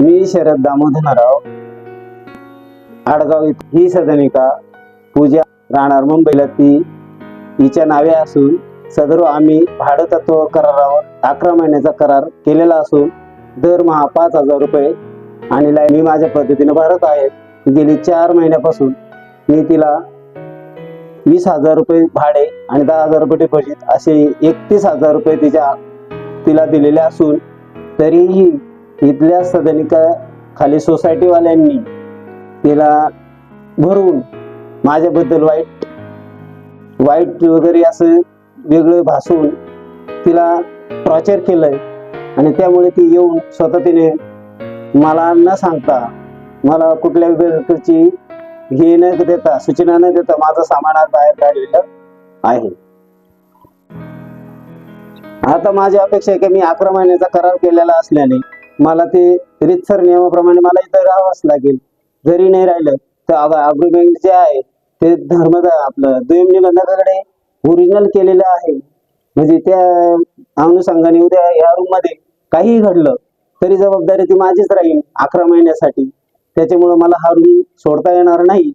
मी शरद दामोदरराव आडगाव ही सदनिका. पूजा राहणार मुंबईला. ती हिच्या नावे असून सदर आम्ही भाडतत्व करारावर अकरा महिन्याचा करार केलेला असून दरमहा पाच हजार रुपये आणि लाइट मी माझ्या पद्धतीने भरत आहे. गेली चार महिन्यापासून मी तिला वीस हजार रुपये भाडे आणि दहा हजार रुपये डिपॉझिट असे एकतीस हजार रुपये तिच्या तिला दिलेले असून तरीही इथल्या सदनिका खाली सोसायटीवाल्यांनी तिला भरून माझ्याबद्दल वाईट वाईट वगैरे असं वेगळं भासून तिला टॉर्चर केलंय. आणि त्यामुळे ती येऊन स्वतः तिने मला न सांगता मला कुठल्या प्रकारची हे न देता सूचना न देता माझं सामान आज बाहेर काढलेलं आहे. आता माझी अपेक्षा आहे की मी अकरा महिन्याचा करार केलेला असल्याने मला ते रितसर नियमाप्रमाणे मला इथं राहावंच लागेल. जरी नाही राहिलं तर अग्रीमेंट जे आहे ते धर्म आपलं दुय्यम निबंधकाकडे ओरिजिनल केलेलं आहे. म्हणजे त्या अनुषंगाने उद्या या रूममध्ये काहीही घडलं तरी जबाबदारी ती माझीच राहील अकरा महिन्यासाठी. त्याच्यामुळे मला हा रूम सोडता येणार नाही.